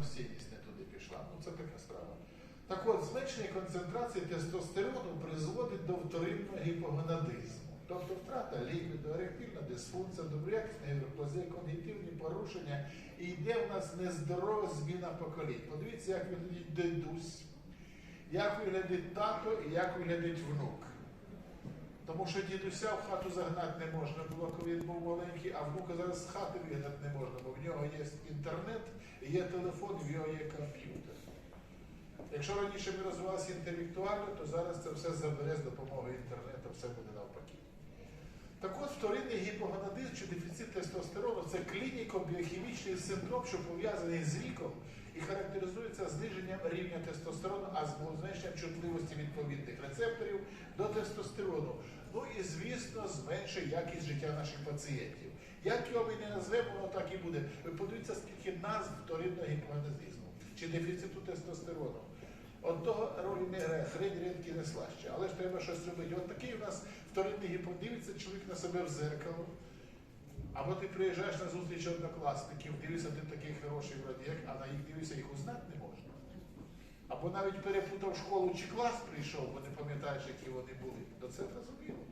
самостійність не туди пішла. Ну це така справа. Так от, зменшення концентрації тестостерону призводить до вторинного гіпогонадизму. Тобто втрата ліквіду, еректильна дисфункція, доброякісний гідроплазія, когнітивні порушення і йде в нас нездорова зміна поколінь. Подивіться, як виглядить дедусь, як виглядить тато і як виглядить внук. Тому що дідуся в хату загнати не можна було, коли він був маленький, а внука зараз з хати вигнати не можна, бо в нього є інтернет, є телефон, в нього є комп'ютер. Якщо раніше ми розвивалися інтелектуально, то зараз це все забере з допомогою інтернету, все буде навпаки. Так от вторинний гіпогонадизм чи дефіцит тестостерону це клініко-біохімічний синдром, що пов'язаний з віком і характеризується зниженням рівня тестостерону, а зменшенням чутливості відповідних рецепторів до тестостерону. Ну і звісно, зменшує якість життя наших пацієнтів. Як його ми не назвемо, воно так і буде. Ви подивіться, скільки назв вторинного гіпогонадизму чи дефіциту тестостерону. От того ролі не грає, хрень рідкі не слаще. Але ж треба щось робити. От такий у нас вторинний гіпо, дивиться чоловік на себе в зеркало. Або ти приїжджаєш на зустріч однокласників, дивишся, ти такий хороший вроді, а на їх дивишся, їх узнати не можна. Або навіть перепутав школу чи клас прийшов, бо не пам'ятаєш, які вони були. До це зрозуміло.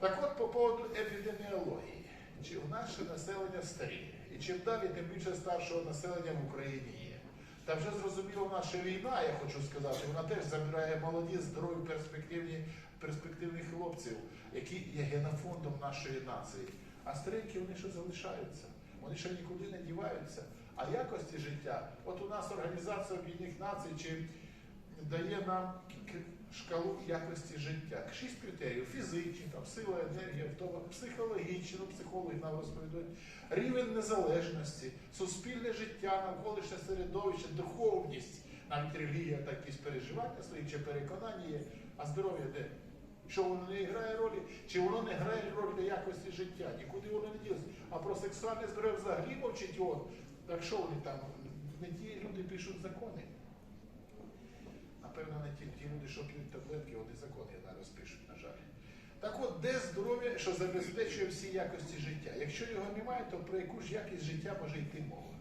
Так от по поводу епідеміології. Чи наше населення старіє? І чим далі, тим більше старшого населення в Україні є. Та вже зрозуміло, наша війна, я хочу сказати, вона теж забирає молоді, здорові, перспективні, перспективних хлопців, які є генофондом нашої нації. А старенькі вони ще залишаються, вони ще нікуди не діваються. А якості життя, от у нас Організація Об'єднаних Націй чи дає нам шкалу якості життя. Шість критеріїв: фізичні, там, сила, енергія, втома, психологічні, ну, психологи нам розповідають, рівень незалежності, суспільне життя, навколишнє середовище, духовність, навіть релігія, так якісь переживання свої чи переконання є, а здоров'я де? Що воно не грає ролі, чи воно не грає ролі для якості життя, нікуди воно не ділиться. А про сексуальне здоров'я взагалі мовчить от. Так що вони там? Не ті люди пишуть закони. Напевно, не ті, ті люди, що п'ють таблетки, вони закони зараз пишуть, на жаль. Так от, де здоров'я, що забезпечує всі якості життя? Якщо його немає, то про яку ж якість життя може йти мова?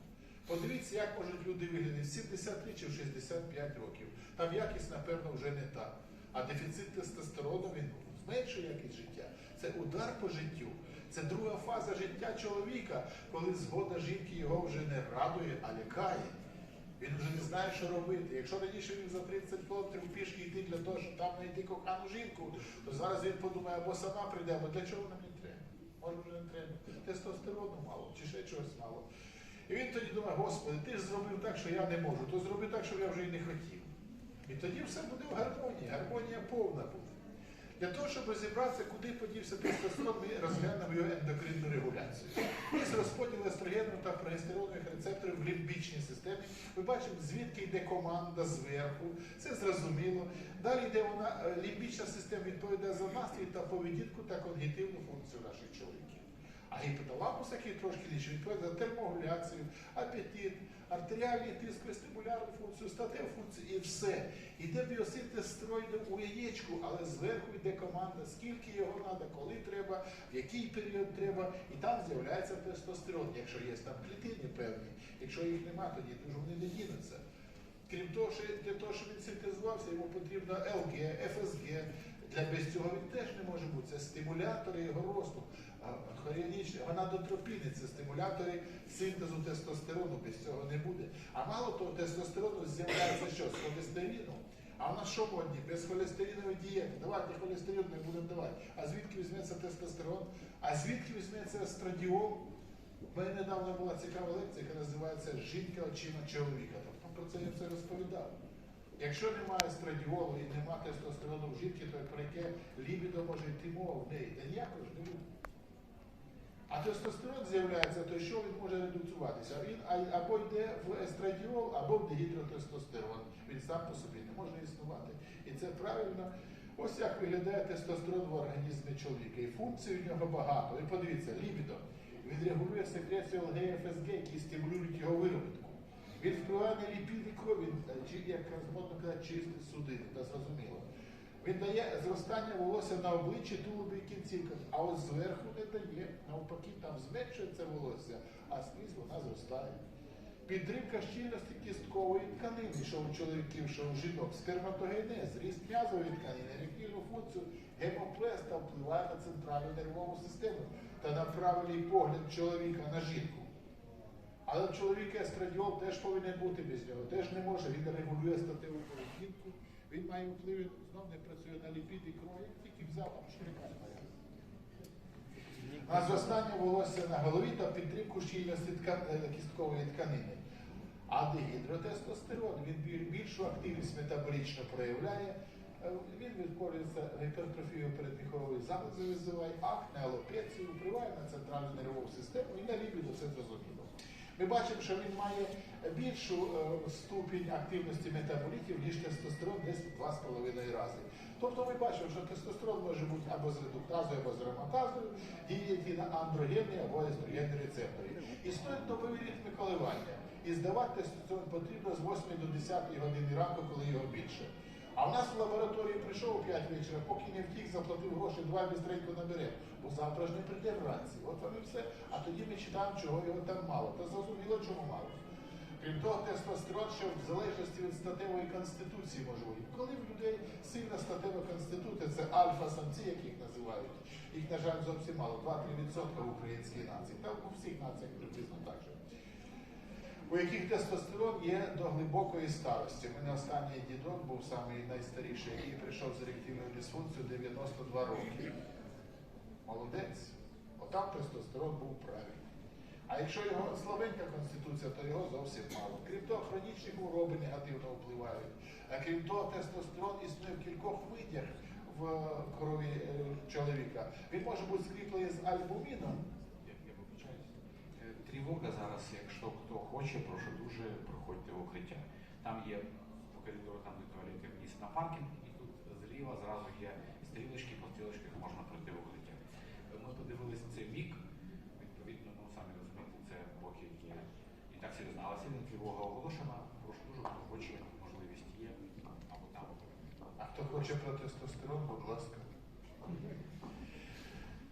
Подивіться, як можуть люди виглядати в 73 чи в 65 років. Там якість, напевно, вже не та. А дефіцит тестостерону він зменшує якість життя. Це удар по життю. Це друга фаза життя чоловіка, коли згода жінки його вже не радує, а лякає. Він вже не знає, що робити. Якщо раніше він за 30 кілометрів пішки йти для того, щоб там знайти кохану жінку, то зараз він подумає, або сама прийде, або для чого вона мені треба? Може вже не треба. Тестостерону мало, чи ще чогось мало. І він тоді думає, Господи, ти ж зробив так, що я не можу, то зроби так, щоб я вже і не хотів. І тоді все буде в гармонії, гармонія повна буде. Для того, щоб розібратися, куди подівся тестостерон, ми розглянемо його ендокринну регуляцію. Із розподіл естрогену та прогестеронових рецепторів в лімбічній системі. Ми бачимо, звідки йде команда зверху. Це зрозуміло. Далі йде вона, е, лімбічна система відповідає за настрій та поведінку та когнітивну функцію наших чоловіків. А гіпоталамус, який трошки нижче, відповідає за термогуляцію, апетит, артеріальний тиск, вестибулярну функцію, статеву функцію і все. Іде біосинтез стероїдів у яєчку, але зверху йде команда, скільки його треба, коли треба, в який період треба, і там з'являється тестостерон, якщо є там клітини певні. Якщо їх немає, тоді дуже вони не дінуться. Крім того, що для того, щоб він синтезувався, йому потрібно ЛГ, ФСГ. Для без цього він теж не може бути. Це стимулятори його росту. Гонадотропіни – це стимулятори синтезу тестостерону, без цього не буде. А мало того, тестостерону з'являється що? З холестерину. А у нас що модні? Без холестеринової дієти. Давайте холестерин не будемо давати. А звідки візьметься тестостерон? А звідки візьметься естрадіол? У мене недавно була цікава лекція, яка називається Жінка очима чоловіка. Тобто про це я все розповідав. Якщо немає естрадіолу і немає тестостерону в жінки, то про яке лібідо може йти мова в неї? Та ніякого ж не буде. А тестостерон з'являється, то що він може редуцюватися? Він або йде в естрадіол, або в дегідротестостерон. Він сам по собі не може існувати. І це правильно. Ось як виглядає тестостерон в організмі чоловіка. І функцій у нього багато. І подивіться, лібідо. Він регулює секрецію ЛГ і ФСГ, які стимулюють його виробітку. Він впливає на ліпіди крові, е, як модно казати, чистить судини, та зрозуміло. Він дає зростання волосся на обличчі, тулубі і кінцівках, а от зверху не дає. Навпаки, там зменшується волосся, а скрізь вона зростає. Підтримка щільності кісткової тканини, що у чоловіків, що у жінок, сперматогенез, ріст м'язової тканини, еректильну функцію гемоплеста впливає на центральну нервову систему та на правильний погляд чоловіка на жінку. Але в чоловіка естрадіол теж повинен бути без нього. Теж не може. Він регулює статеву поведінку. Він має вплив, знов не працює на ліпіди крові, тільки взяв там штрикає. На зростання волосся на голові та підтримку щільності е, кісткової тканини. А дегідротестостерон він більшу активність метаболічно проявляє. Е, Він відкорюється гіпертрофію передміхової залози, визиває акне, алопецію, впливає на центральну нервову систему і на лібідо, це зрозуміло. Ми бачимо, що він має більшу е, ступінь активності метаболітів, ніж тестостерон, десь в 2,5 рази. Тобто ми бачимо, що тестостерон може бути або з редуктазою, або з ароматазою, діяти на андрогенні або естрогенні рецептори. Існують добові ритми коливання. І здавати тестостерон потрібно з 8 до 10 години ранку, коли його більше. А в нас в лабораторії прийшов о 5 вечора, поки не втік, заплатив гроші, два бістренько набере. Бо завтра ж не прийде вранці. От і все. А тоді ми читаємо, чого його там мало. Та зрозуміло, чому мало. Крім того, тестостерон ще в залежності від статевої конституції бути. Коли в людей сильна статева конституція, це альфа-самці, як їх називають. Їх, на жаль, зовсім мало, 2-3% в українській нації. Там у всіх націях приблизно так же у яких тестостерон є до глибокої старості. У мене останній дідок був самий найстаріший, який прийшов з еректильною дисфункцією 92 роки. Молодець. Отам тестостерон був правильний. А якщо його слабенька конституція, то його зовсім мало. Крім того, хронічні хвороби негативно впливають. А крім того, тестостерон існує в кількох видях в крові е, чоловіка. Він може бути скріплений з альбуміном. Я, я вибачаюсь. Е, Тривога зараз, якщо хто хоче, прошу дуже приходьте в укриття. Там є по коридору, там де туалети вниз на паркінг, і тут зліва зразу є стрілочки, по стрілочках можна пройти в укриття. Ми подивилися цей бік, відповідно, ну самі розумієте, це боки, які і так серйозно. Але сильна тривога оголошена, прошу дуже, хто хоче, можливість є, або там. А хто хоче про тестостерон, будь ласка.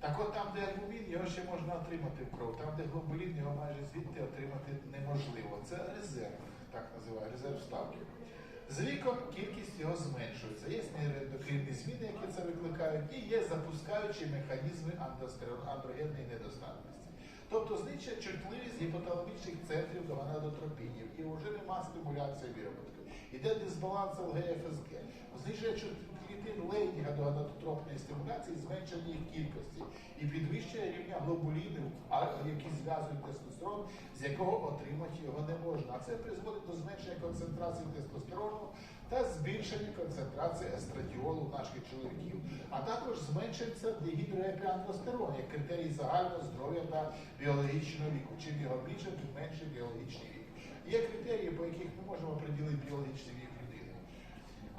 Так от там, де альбумін, його ще можна отримати в кров. Там, де глобулін, його майже звідти отримати неможливо. Це резерв, так називають, резерв ставки. З віком кількість його зменшується. Є нейроендокринні зміни, які це викликають, і є запускаючі механізми андрогенної недостатності. Тобто знищує чутливість гіпоталамічних центрів до гонадотропінів і вже нема стимуляції вироботку. Іде дисбаланс ЛГФСГ. Знижує чут- клітин лейдінга до гонадотропної стимуляції, зменшення їх кількості і підвищує рівня глобулінів, які зв'язують тестостерон, з якого отримати його не можна. А це призводить до зменшення концентрації тестостерону та збільшення концентрації естрадіолу наших чоловіків, а також зменшується дегідроепіандростерон як критерій загального здоров'я та біологічного віку. Чим його більше, тим менше біологічний вік. Є критерії, по яких ми можемо приділити біологічний вік.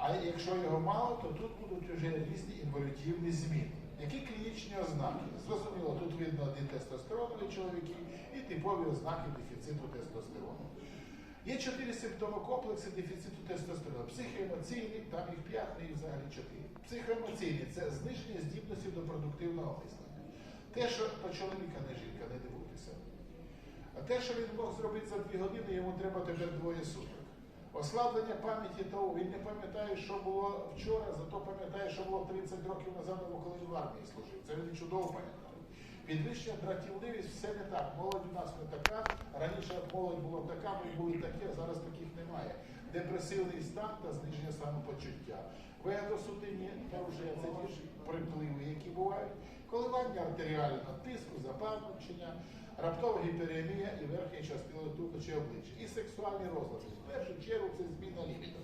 А якщо його мало, то тут будуть вже різні інволютивні зміни. Які клінічні ознаки? Зрозуміло, тут видно один тестостеронові чоловіки і типові ознаки дефіциту тестостерону. Є чотири симптоми комплексу дефіциту тестостерону. Психоемоційні, там їх п'ять, і взагалі чотири. Психоемоційні це зниження здібності до продуктивного мислення. Те, що то чоловіка, не жінка, не дивуйтеся. А те, що він мог зробити за дві години, йому треба тепер двоє суток. Ослаблення пам'яті того, він не пам'ятає, що було вчора, зато пам'ятає, що було 30 років назад, або коли він в армії служив. Це він чудово пам'ятає. Підвищення дратівливість, все не так. Молодь у нас не така. Раніше молодь була така, ми були такі, а зараз таких немає. Депресивний стан та зниження самопочуття. Вегетосудинні порушення це ті ж припливи, які бувають. Коливання артеріального тиску, запам'ячення, раптова гіперемія і верхня частина туху чи обличчя. І сексуальні розлади. В першу чергу це зміна лібідо.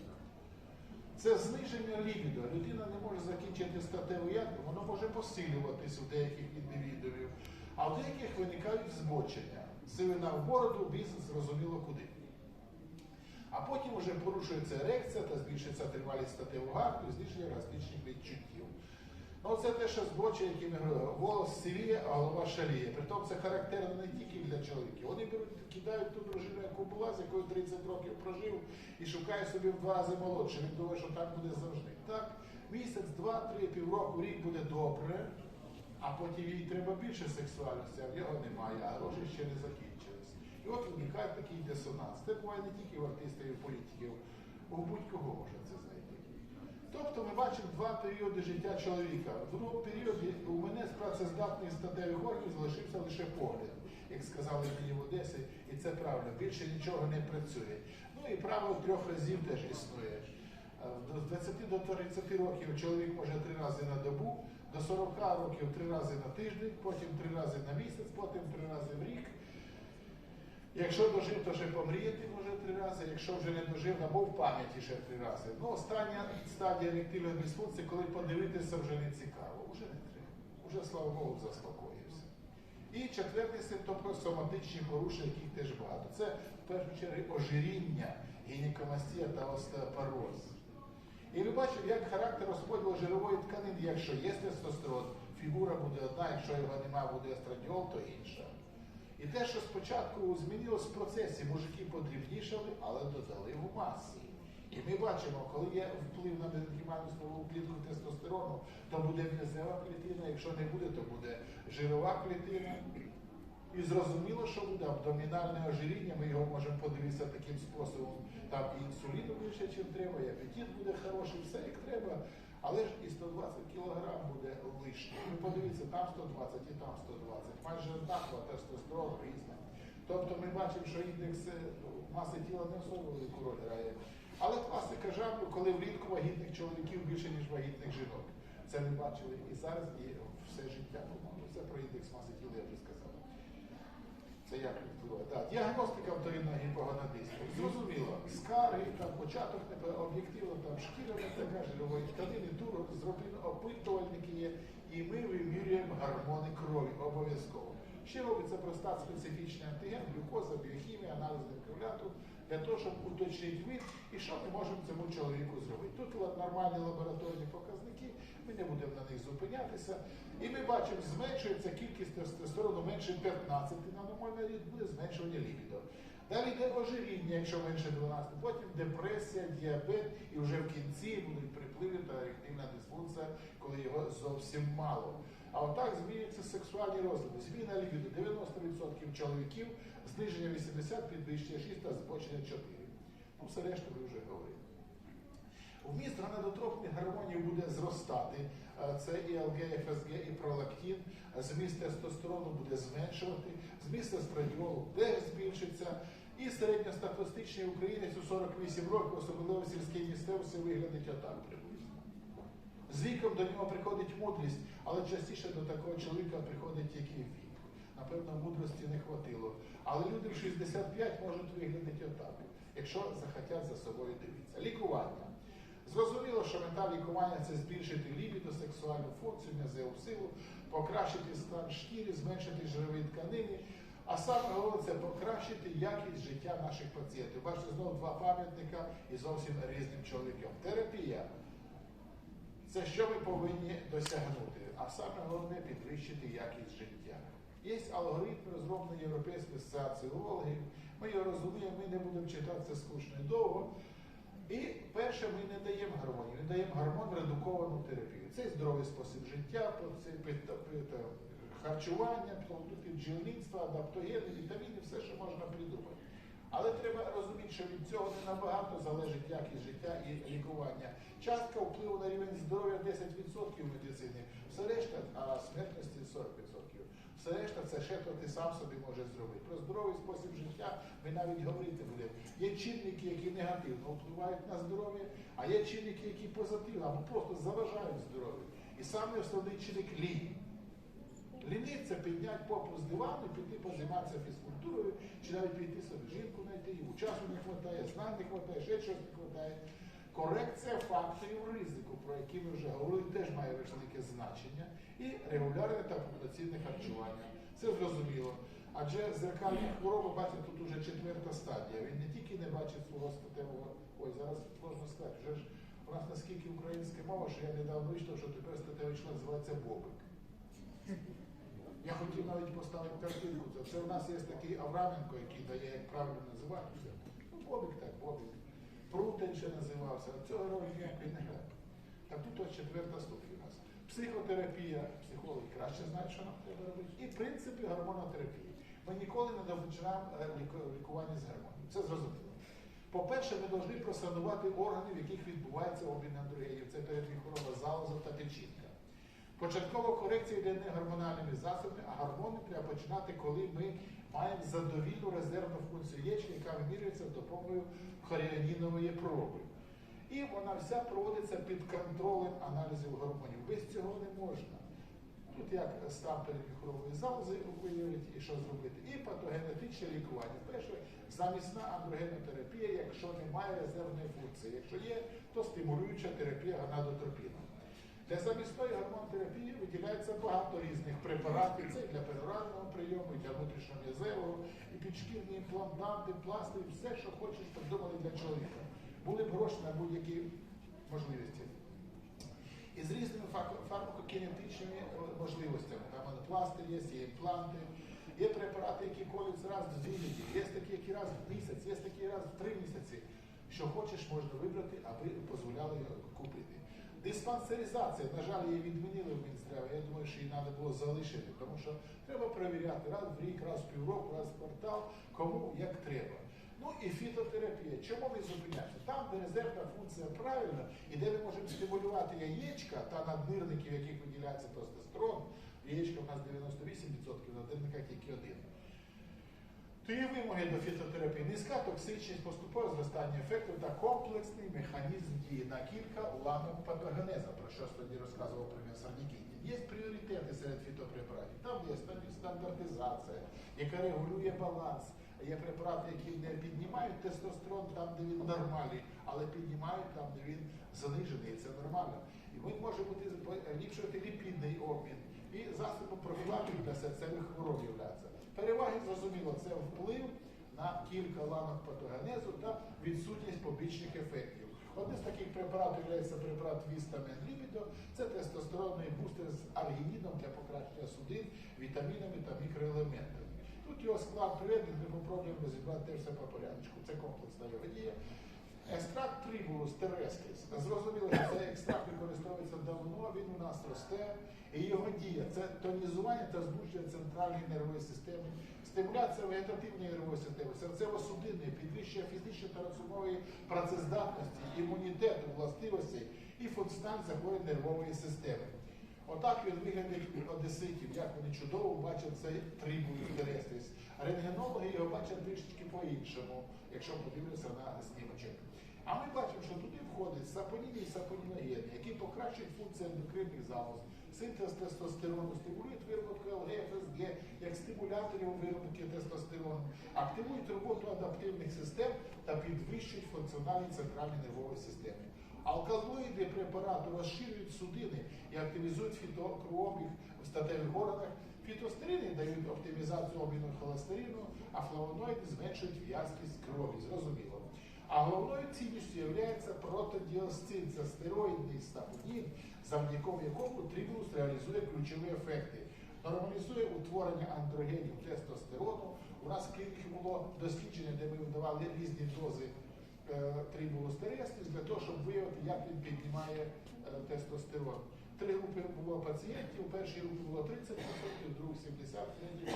Це зниження лібідо. Людина не може закінчити статевий акт, воно може посилюватись у деяких індивідуумів, а в деяких виникають збочення. Сивина в бороду, бізнес зрозуміло куди. А потім вже порушується ерекція та збільшується тривалість статевого акту і зниження оргастичних відчуттів. Ну, це те, що збочення, які ми говорили. Волос сивіє, а голова шаліє. Притом це характерно не тільки для чоловіків. Вони беруть, кидають ту дружину, яку була, з якою 30 років прожив, і шукає собі в два рази молодше. Він думає, що так буде завжди. Так, місяць, два, три, півроку, рік буде добре, а потім їй треба більше сексуальності, а в нього немає, а гроші ще не закінчились. І от виникає такий дисонанс. Це буває не тільки в артистів і в політиків, у будь-кого може це знайти. Тобто ми бачимо два періоди життя чоловіка. В другому періоді у мене з працездатних статевих органів залишився лише погляд, як сказали мені в Одесі, і це правильно, більше нічого не працює. Ну і правило трьох разів теж існує. Е, З 20 до 30 років чоловік може три рази на добу, до 40 років три рази на тиждень, потім три рази на місяць, потім три рази в рік. Якщо дожив, то ще помріяти може три рази, якщо вже не дожив, або в пам'яті ще три рази. Ну, остання стадія еректильної дисфункції, коли подивитися вже не цікаво, вже не треба. Уже, слава Богу, заспокоївся. І четвертий симптом про соматичні порушення, яких теж багато. Це в першу чергу ожиріння, гінекомастія та остеопороз. І ви бачите, як характер розподілу жирової тканини, якщо є тестостерон, фігура буде одна, якщо його немає, буде естрадіол, то інша. І те, що спочатку змінилось в процесі, мужики подрібнішали, але додали в масі. І ми бачимо, коли є вплив на метабольну стволову клітку тестостерону, то буде м'язева клітина, якщо не буде, то буде жирова клітина. І зрозуміло, що буде абдомінальне ожиріння, ми його можемо подивитися таким способом. Там і інсуліну більше, ніж треба, і апетит буде хороший, все як треба. Але ж і 120 кілограм буде лишнє. Ви подивіться, там 120 і там 120. Майже однаково тестостерон різний. Тобто ми бачимо, що індекс е, маси тіла не особливо велику роль грає. Але класика жанру, коли влітку вагітних чоловіків більше, ніж вагітних жінок. Це ми бачили і зараз, і все життя. по-моєму. Це про індекс маси тіла я вже сказав. Це як впливає? Да. діагностика вторинного гіпогонадисту. Зрозуміло, скари, там початок об'єктивно, там шкіра така, жирової тканини, турок, зроблено опитувальники є, і ми вимірюємо гормони крові обов'язково. Ще робиться проста специфічний антиген, глюкоза, біохімія, аналіз декавляту, для того, щоб уточнити вид і що ми можемо цьому чоловіку зробити. Тут нормальні лабораторні показники, ми не будемо на них зупинятися. І ми бачимо, зменшується кількість тестостерону менше 15 на нормальний рід, буде зменшування лібідо. Далі йде ожиріння, якщо менше 12, потім депресія, діабет, і вже в кінці будуть припливи та еректильна дисфункція, коли його зовсім мало. А отак змінюються сексуальні розлади. Зміна лібідо 90% чоловіків, зниження 80, підвищення 6 та збочення 4. Ну, все решта ви вже говорили. Вміст ганадотропних гормонів буде зростати. Е, Це і ЛГ, ФСГ, і пролактин. Зміст тестостерону буде зменшувати, зміст естрадіолу теж збільшиться. І середньостатистичний українець у 48 років, особливо в сільській місцевості, виглядить отак. З віком до нього приходить мудрість, але частіше до такого чоловіка приходить який вік. Напевно, мудрості не хватило. Але люди в 65 можуть виглядати отак, якщо захотять за собою дивитися. Лікування. Зрозуміло, що мета лікування це збільшити лібідо, сексуальну функцію, м'язеву силу, покращити стан шкіри, зменшити жирові тканини. А саме головне це покращити якість життя наших пацієнтів. Бачите, знову два пам'ятника і зовсім різним чоловікам. Терапія. Це що ми повинні досягнути, а саме головне підвищити якість життя. Є алгоритм, розроблений Європейською асоціацією. Ми його розуміємо, ми не будемо читати це скучно і довго. І перше, ми не даємо гормонів, ми даємо гормон редуковану терапію. Це здоровий спосіб життя, харчування, продукти бджільництва, адаптогени, вітаміни, все, що можна придумати. Але треба розуміти, що від цього не набагато залежить якість життя і лікування. Частка впливу на рівень здоров'я 10% медицини, все решта, а смертності 40%. Все решта це ще то ти сам собі можеш зробити. Про здоровий спосіб життя ми навіть говорити будемо. Є чинники, які негативно впливають на здоров'я, а є чинники, які позитивно або просто заважають здоров'ю. І саме основний чинник лінь. Лінив це підняти попу з дивану, піти позайматися фізкультурою, чи навіть піти собі жінку знайти, йому часу не вистачає, знань не вистачає, ще щось не вистачає. Корекція факторів ризику, про які ми вже говорили, теж має велике значення. І регулярне та повноцінне харчування. Це зрозуміло. Адже зеркальні хвороби, бачите, тут уже четверта стадія. Він не тільки не бачить свого статевого. Ой, зараз можна сказати, вже ж у нас наскільки українська мова, що я недавно вичитав, що тепер статевий член називається бобик. Я хотів навіть поставити картинку. Це, у нас є такий Авраменко, який дає, як правильно називатися. Ну, Бобик так, Бобик. Прутень ще називався, цього ролі ніякої не грає. Так тут ось четверта ступінь у нас. Психотерапія, психологи краще знають, що нам треба робити. І принципи гормонотерапії. ми ніколи не починаємо е, лікування з гормонів. Це зрозуміло. По-перше, ми повинні просанувати органи, в яких відбувається обмін андрогенів. Це передміхорова залоза та печінка. Початкова корекція йде не гормональними засобами, а гормони треба починати, коли ми маємо задовільну резервну функцію яєчки, яка вимірюється допомогою хоріанінової проби. І вона вся проводиться під контролем аналізів гормонів. Без цього не можна. Тут як стан передміхорової залози виявити і що зробити. І патогенетичне лікування. Перше, замісна андрогенотерапія, якщо немає резервної функції. Якщо є, то стимулююча терапія гонадотропіном. Для замісної гормонотерапії виділяється багато різних препаратів. Це і для перорального прийому, і для внутрішньом'язевого, і підшкірні імплантанти, пласти, все, що хочеш, придумали для чоловіка. Були б гроші на будь-які можливості. І з різними фар- фармакокінетичними е, можливостями. Там анапласти є, є імпланти, є препарати, які колються раз в дві неділі, є такі, які раз в місяць, є такі раз в три місяці. Що хочеш, можна вибрати, аби дозволяли купити. Диспансеризація, на жаль, її відмінили в Мінздраві. Я думаю, що її треба було залишити, тому що треба перевіряти раз в рік, раз в півроку, раз в квартал, кому як треба. Ну і фітотерапія. Чому ми зупиняємося? Там, де резервна функція правильна, і де ми можемо стимулювати яєчка та наднирники, в яких виділяється тестостерон, яєчка в нас 98%, на наднирниках тільки один. То вимоги до фітотерапії, низька токсичність, поступове зростання ефекту та комплексний механізм дії на кілька ланок патогенеза, про що тоді розказував професор Нікітін. Є пріоритети серед фітопрепаратів. Там є стандартизація, яка регулює баланс. Є препарати, які не піднімають тестостерон там, де він нормальний, але піднімають там, де він занижений, і це нормально. І він може бути поліпшувати ліпідний обмін і засобом профілактики для серцевих хвороб являється. Переваги зрозуміло, це вплив на кілька ланок патогенезу та відсутність побічних ефектів. Одним з таких препаратів є препарат Вістамен Лібідо, це тестостеронний бустер з аргініном для покращення судин, вітамінами та мікроелементами. Тут його склад приведений, ми попробуємо розібрати все по порядку. Це комплексна його дія. Екстракт трибулус терестрис. Зрозуміло, що цей екстракт використовується давно, він у нас росте. І його дія це тонізування та збудження центральної нервової системи, стимуляція вегетативної нервової системи, серцево-судинної, підвищення фізичної та розумової працездатності, імунітету, властивостей і функціональних захворювань нервової системи. Отак він виглядить одеситів, як вони чудово бачать цей трибулус терестрис. Рентгенологи його бачать трішечки по-іншому, якщо подивитися на знімочок. А ми бачимо, що туди входять сапоніни і сапоніногени, які покращують функцію ендокринних залоз, синтез тестостерону, стимулюють виробітку ЛГ, ФСГ, як стимуляторів виробітки тестостерону, активують роботу адаптивних систем та підвищують функціональність центральної нервової системи. Алкалоїди препарату розширюють судини і активізують фітокровообіг в статевих органах. Фітостерини дають оптимізацію обміну холестерину, а флавоноїди зменшують в'язкість крові. Зрозуміло. А головною цінністю є протидіостин, це стероїдний стапонін, завдяком якому трибулус реалізує ключові ефекти. Нормалізує утворення андрогенів тестостерону. У нас в було дослідження, де ми видавали різні дози е, трибулус для того, щоб виявити, як він піднімає е, тестостерон. Три групи було пацієнтів, у першій групі було 30%, у другій 70%, в третій 40%,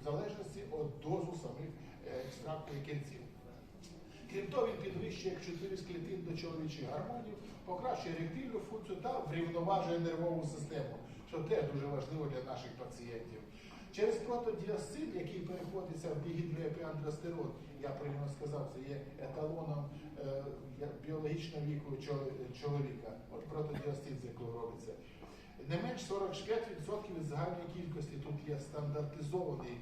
в залежності від дозу самих е, екстракту і кінців. Крім того, він підвищує як 4 з клітин до чоловічих гормонів, покращує еректильну функцію та врівноважує нервову систему, що теж дуже важливо для наших пацієнтів. Через протодіасцин, який переходиться в дігідроепіандростерон, я правильно сказав, це є еталоном е, біологічного віку чоловіка, от протодіастин, з якого робиться. Не менш 45% від загальної кількості тут є стандартизований.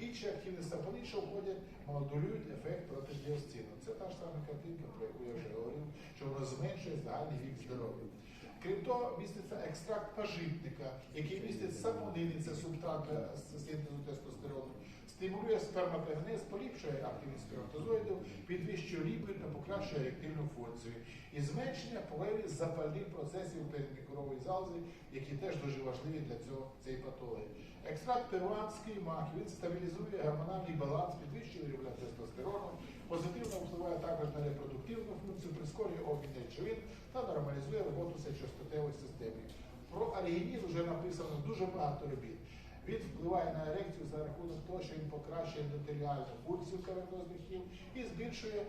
Інші активні сапони, що входять, модулюють ефект протидіостину. Це та ж сама картинка, про яку я вже говорив, що воно зменшує загальний вік здоров'я. Крім того, міститься екстракт пажитника, який містить сапонини, це субстрат для синтезу тестостерону, стимулює сперматогенез, поліпшує активність сперматозоїдів, підвищує ліпid та покращує еректильну функцію. І зменшення появи запальних процесів передмікрової залози, які теж дуже важливі для цього цієї патології. Екстракт перуанський мак, він стабілізує гормональний баланс, підвищує рівня тестостерону, позитивно впливає також на репродуктивну функцію, прискорює обмін речовин та нормалізує роботу сечостатевої системи. Про аргінін вже написано дуже багато робіт. Він впливає на ерекцію за рахунок того, що він покращує ендотеліальну функцію кавернозних тіл і збільшує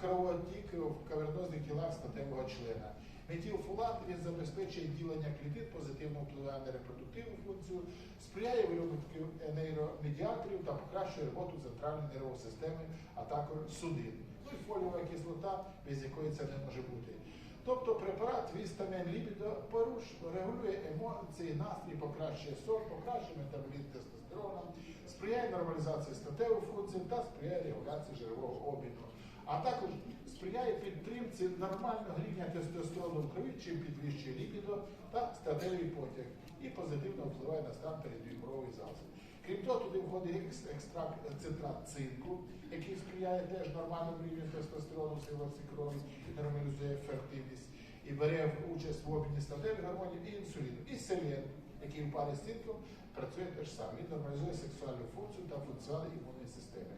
кровотік в кавернозних тілах статевого члена. Метілфолат він забезпечує ділення клітин, позитивно впливає на репродуктивну функцію, сприяє виробітку нейромедіаторів та покращує роботу центральної нервової системи, а також судин. Ну і фоліова кислота, без якої це не може бути. Тобто препарат вістамен лібідо поруш регулює емоції, настрій, покращує сон, покращує метаболізм тестостерону, сприяє нормалізації статевої функції та сприяє регуляції жирового обміну. А також сприяє підтримці нормального рівня тестостерону в крові, чим підвищує лібідо та статевий потяг і позитивно впливає на стан передвібровий засіб. Крім того, туди входить екстракт цинку, який сприяє теж нормальному рівню тестостерону в силовці крові нормалізує фертильність, і бере участь в обміні статевих гормонів і інсуліну. І селен, який в парі з цинком працює теж саме. Він нормалізує сексуальну функцію та функціонал імунної системи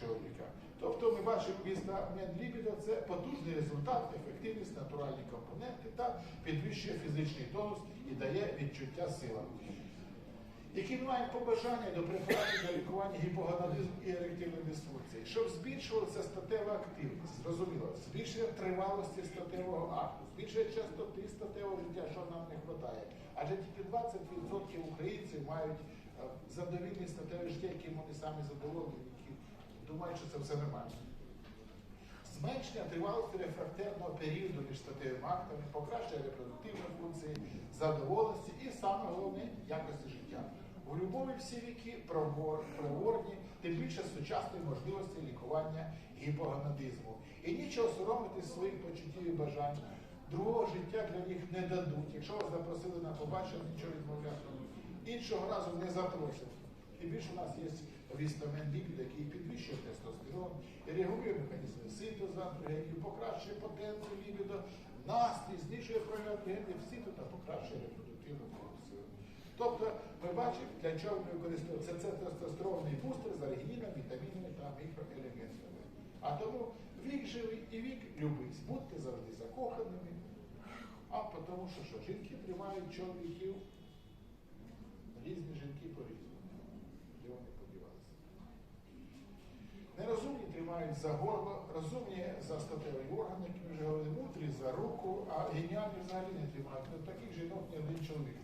чоловіка. Тобто ми бачимо міста медлібідо це потужний результат, ефективність, натуральні компоненти та підвищує фізичний тонус і дає відчуття сила. Які маємо побажання до препаратів для лікування гіпогонадизму і еректильної дисфункції, щоб збільшувалася статева активність, зрозуміло, збільшення тривалості статевого акту, збільшення частоти статевого життя, що нам не вистачає. Адже тільки 20% українців мають е, задовільне статеве життя, яким вони самі задоволені, які думають, що це все нормально. Зменшення тривалості рефрактерного періоду між статевими актами, покращення репродуктивної функції, задоволеності і саме головне якості життя. У любові всі віки проворні, тим більше сучасної можливості лікування гіпогонадизму. І нічого соромитись своїх почуттів і бажань. Другого життя для них не дадуть. Якщо вас запросили на побачення, нічого відмовляти. Іншого разу не запросять. Тим більше у нас є вістамен ліпід, який підвищує тестостерон регулює механізми синтезу андрогенів, покращує потенцію лібідо, настрій, знижує прояв ситу та покращує репродуктивну функцію. Тобто ми бачимо, для чого ми використовуємо це, це тестостеронний бустер з аргінінами, вітамінами та мікроелементами. А тому вік живий і вік любий. Будьте завжди закоханими. А тому що що жінки тримають чоловіків, різні жінки по-різному. Де вони подівалися? Нерозумні тримають за горло, розумні за статевий орган, як ми вже говорили, мудрі за руку, а геніальні взагалі не тримають. Таких жінок ні один чоловік не.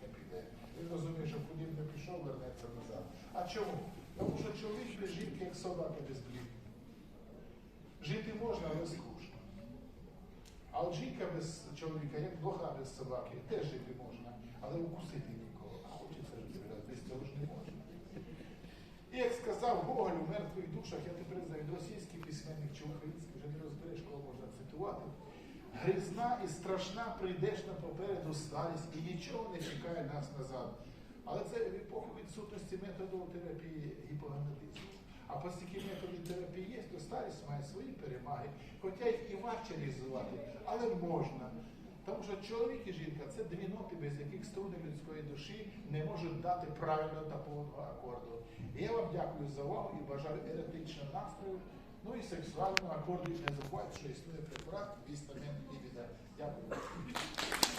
Він розуміє, що куди б не пішов, вернеться назад. А чому? Тому що чоловік без жінки, як собака без блін. Жити можна, але скучно. А от жінка без чоловіка, як блоха без собаки, теж жити можна, але укусити нікого. А хочеться жити, без цього ж не можна. І як сказав Гоголь у мертвих душах, я тепер знаю, російський письменник чи український, вже не розбереш, кого можна цитувати. Грізна і страшна прийдешна попереду старість, і нічого не чекає нас назад. Але це в епоху відсутності методу терапії гіпогонадизму. А оскільки методів терапії є, то старість має свої перемаги, хоча їх і важче реалізувати, але можна. Тому що чоловік і жінка це дві ноти, без яких струни людської душі не можуть дати правильного та повного акорду. І я вам дякую за увагу і бажаю еретичного настрою, ну і сексуального акорду не захват, що існує препарат вістамін і Дякую.